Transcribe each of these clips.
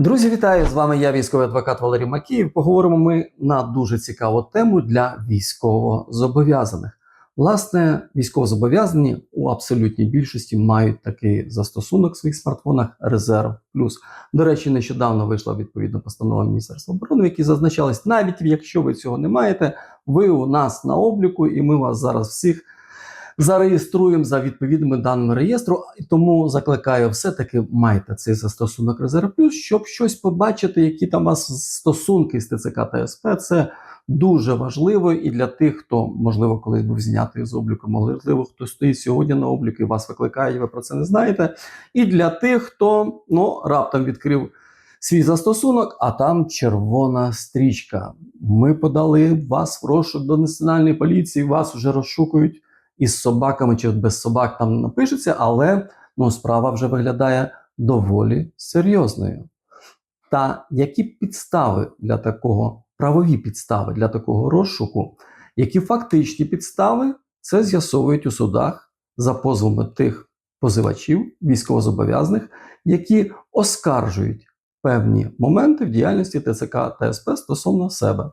Друзі, вітаю! З вами я, військовий адвокат Валерій Макіїв. Поговоримо ми на дуже цікаву тему для військовозобов'язаних. Власне, військовозобов'язані у абсолютній більшості мають такий застосунок в своїх смартфонах Резерв Плюс. До речі, нещодавно вийшла відповідна постанова Міністерства оборони, в якій зазначалось, навіть якщо ви цього не маєте, ви у нас на обліку, і ми вас зараз всіх зареєструємо за відповідними даними реєстру. Тому закликаю все-таки майте цей застосунок Резерв Плюс, щоб щось побачити, які там у вас стосунки з ТЦК та СП. Це дуже важливо і для тих, хто можливо колись був знятий з обліку, можливо, хто стоїть сьогодні на обліку і вас викликає, і ви про це не знаєте. І для тих, хто ну раптом відкрив. Свій застосунок, а там червона стрічка. Ми подали вас в розшук до національної поліції, вас вже розшукують із собаками чи без собак там напишеться, але ну, справа вже виглядає доволі серйозною. Та які підстави для такого, правові підстави для такого розшуку, які фактичні підстави це з'ясовують у судах за позовами тих позивачів, військовозобов'язаних, які оскаржують певні моменти в діяльності ТЦК та СП стосовно себе.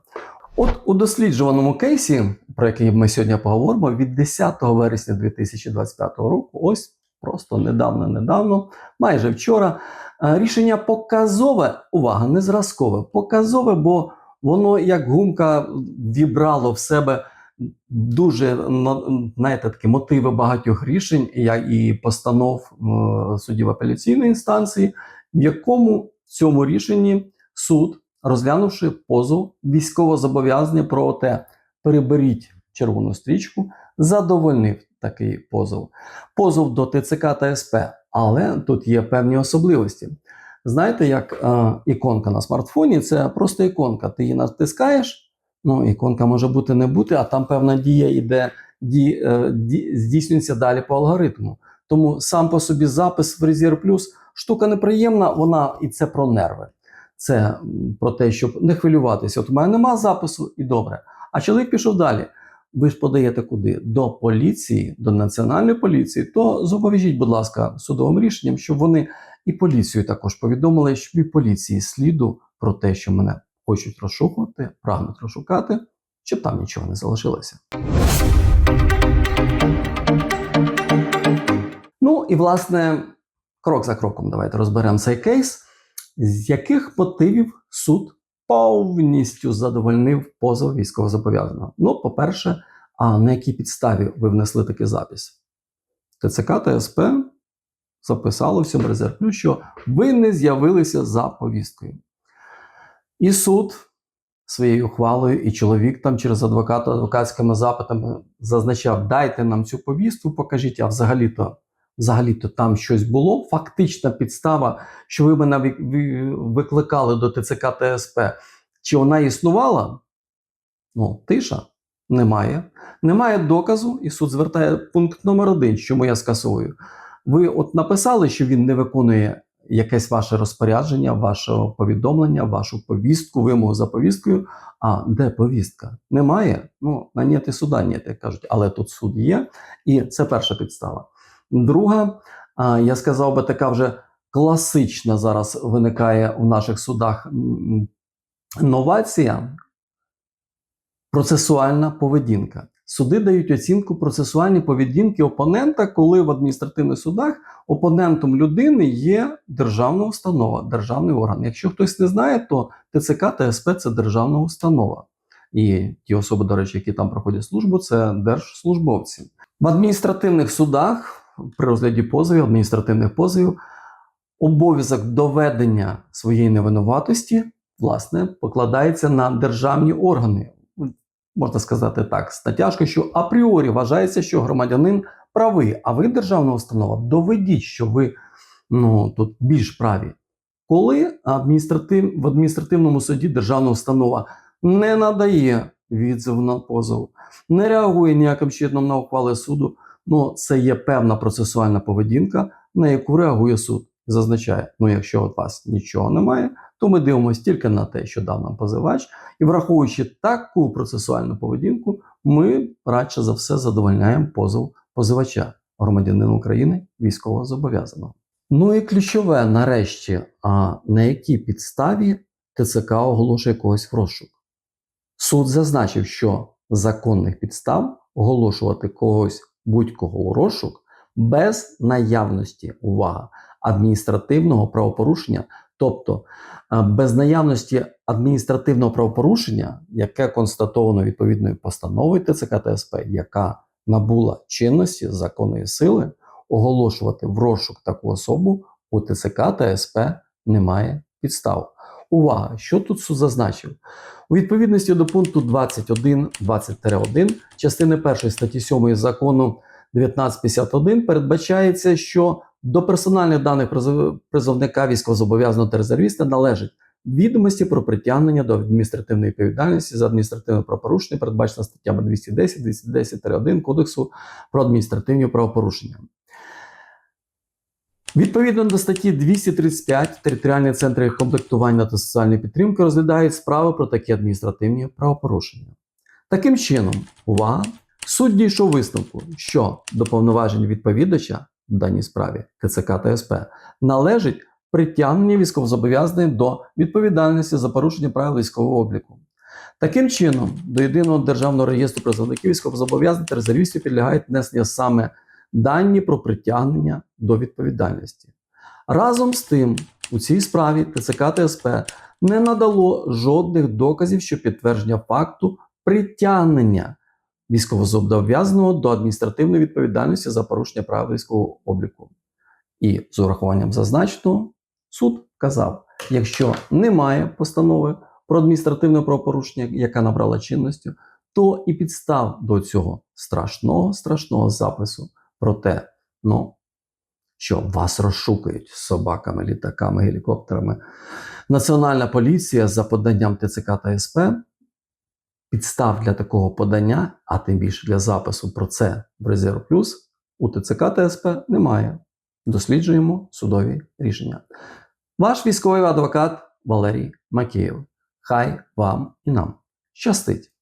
От у досліджуваному кейсі, про який ми сьогодні поговоримо, від 10 вересня 2025 року, ось просто недавно-недавно, майже вчора, е, рішення показове, увага, не зразкове, показове, бо воно як гумка вібрало в себе дуже знаєте, такі мотиви багатьох рішень і постанов е, судів апеляційної інстанції, в якому в цьому рішенні суд розглянувши позов військовозобов'язання про те, переберіть червону стрічку, задовольнив такий позов. Позов до ТЦК та СП, але тут є певні особливості. Знаєте, як е, іконка на смартфоні це просто іконка. Ти її натискаєш, ну іконка може бути не бути, а там певна дія йде, ді, е, ді, здійснюється далі по алгоритму. Тому сам по собі запис в Резерв Плюс штука неприємна, вона і це про нерви. Це про те, щоб не хвилюватися. От у мене нема запису і добре. А чоловік пішов далі. Ви ж подаєте куди? До поліції, до національної поліції, то зобов'яжіть, будь ласка, судовим рішенням, щоб вони і поліцію також повідомили, щоб і поліції сліду про те, що мене хочуть розшукувати, прагнуть розшукати, щоб там нічого не залишилося. Ну і власне, крок за кроком, давайте розберемо цей кейс з яких мотивів суд повністю задовольнив позов військовозобов'язаного? Ну, по-перше, а на якій підставі ви внесли такий запис? ТЦК та СП записало в цьому що ви не з'явилися за повісткою. І суд своєю ухвалою, і чоловік там через адвоката адвокатськими запитами зазначав: дайте нам цю повістку, покажіть, а взагалі-то взагалі-то там щось було. Фактична підстава, що ви мене викликали до ТЦК ТСП, чи вона існувала? Ну, тиша. Немає. Немає доказу, і суд звертає пункт номер один, чому я скасовую. Ви от написали, що він не виконує якесь ваше розпорядження, ваше повідомлення, вашу повістку, вимогу за повісткою. А де повістка? Немає. Ну, на ні, суда ні, як кажуть, але тут суд є. І це перша підстава. Друга, я сказав би, така вже класична зараз виникає у наших судах новація, процесуальна поведінка. Суди дають оцінку процесуальній поведінки опонента, коли в адміністративних судах опонентом людини є державна установа, державний орган. Якщо хтось не знає, то ТЦК та СП це державна установа. І ті особи, до речі, які там проходять службу, це держслужбовці. В адміністративних судах при розгляді позовів, адміністративних позовів, обов'язок доведення своєї невинуватості, власне, покладається на державні органи. Можна сказати так, статтяшка, що апріорі вважається, що громадянин правий, а ви, державна установа, доведіть, що ви ну, тут більш праві. Коли адміністратив, в адміністративному суді державна установа не надає відзив на позов, не реагує ніяким чином на ухвали суду, Ну, це є певна процесуальна поведінка, на яку реагує суд. Зазначає, ну якщо у вас нічого немає, то ми дивимося тільки на те, що дав нам позивач, і враховуючи таку процесуальну поведінку, ми радше за все задовольняємо позов позивача, громадянина України, військового зобов'язаного. Ну і ключове, нарешті, а на якій підставі ТЦК оголошує когось в розшук. Суд зазначив, що законних підстав оголошувати когось будь-кого у розшук без наявності увага адміністративного правопорушення, тобто е, без наявності адміністративного правопорушення, яке констатовано відповідною постановою ТЦК та СП, яка набула чинності законної сили, оголошувати в розшук таку особу у ТЦК та СП немає підстав. Увага, що тут суд зазначив? У відповідності до пункту 21, 20-1 частини 1 статті 7 закону 1951 передбачається, що до персональних даних призовника військовозобов'язаного та резервіста належать відомості про притягнення до адміністративної відповідальності за адміністративне правопорушення, передбачено статтями 210, 210-1 Кодексу про адміністративні правопорушення. Відповідно до статті 235 територіальні центри комплектування та соціальної підтримки розглядають справи про такі адміністративні правопорушення. Таким чином, увага, суд дійшов висновку, що до повноважень відповідача в даній справі ТЦК та СП належить притягнення військовозобов'язаних до відповідальності за порушення правил військового обліку. Таким чином, до єдиного державного реєстру призовників військовозобов'язаних та резервістів підлягають внесення саме дані про притягнення до відповідальності. Разом з тим, у цій справі ТЦК та СП не надало жодних доказів, що підтвердження факту притягнення військовозобов'язаного до адміністративної відповідальності за порушення правил військового обліку. І з урахуванням зазначеного суд вказав, якщо немає постанови про адміністративне правопорушення, яка набрала чинності, то і підстав до цього страшного страшного запису про те, ну, що вас розшукують собаками, літаками, гелікоптерами. Національна поліція за поданням ТЦК та СП підстав для такого подання, а тим більше для запису про це в Резерв Плюс у ТЦК та СП немає. Досліджуємо судові рішення. Ваш військовий адвокат Валерій Макеєв. Хай вам і нам щастить!